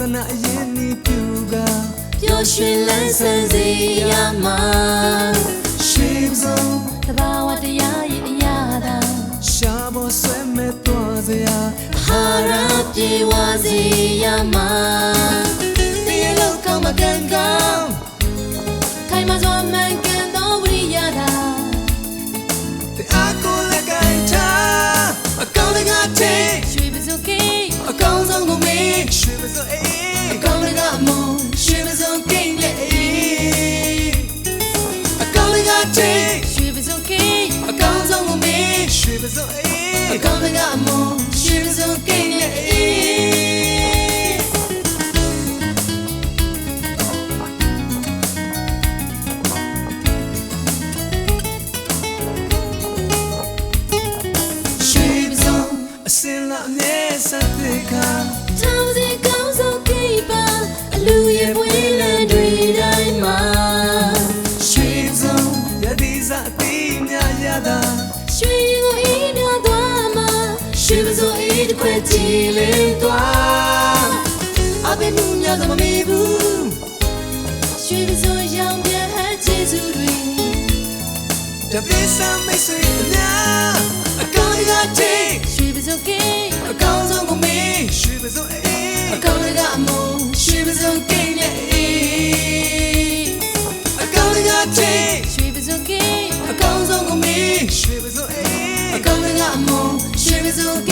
ဒနာအရင်နီးပြူကပျော်ရွှင်လန်းဆန်းစေရမှာရှိစုံတဘာဝတရားရဲ့အရာသာရှာဖို့ဆွဲမဲ့သွားစရာဟာရပြေဝစေရမှာ အကောင်းဆုံးကိုမေးရွှေမစိုးအေးအကောင်းတကအမုံရွှေပစုံကိတ်နဲ့အေးအကောင်းတကတိတ်ရွှေပစုံကိတ်အကောင်းဆုံးကိုမေးရွှေမစိုးအေးအကောင်းတကအမုံ အစင်လာအမြဲဆက်တဲ့ခါထောင်စီကောင်းဆုံးကိတ်ပါအလူရဲ့ပွေးလန်းတွေတိုင်းမှာရွှေပစုံယတိစအတိမြရတာရွှေကိုအေးမြသွားမှာရွှေပစုံအေးတစ်ခွက်ကြည်လင်းသွားအဘယ်မှုများတော့မမေ့ဘူးရွှေပစုံရောင်ပြန်ဟန်ချေစုတွေတပိစံမိတ်ဆွေအများ ရွှေပစုံအေးအကောင်းတကအမုံရွှေပစုံကိတ်နဲ့အေး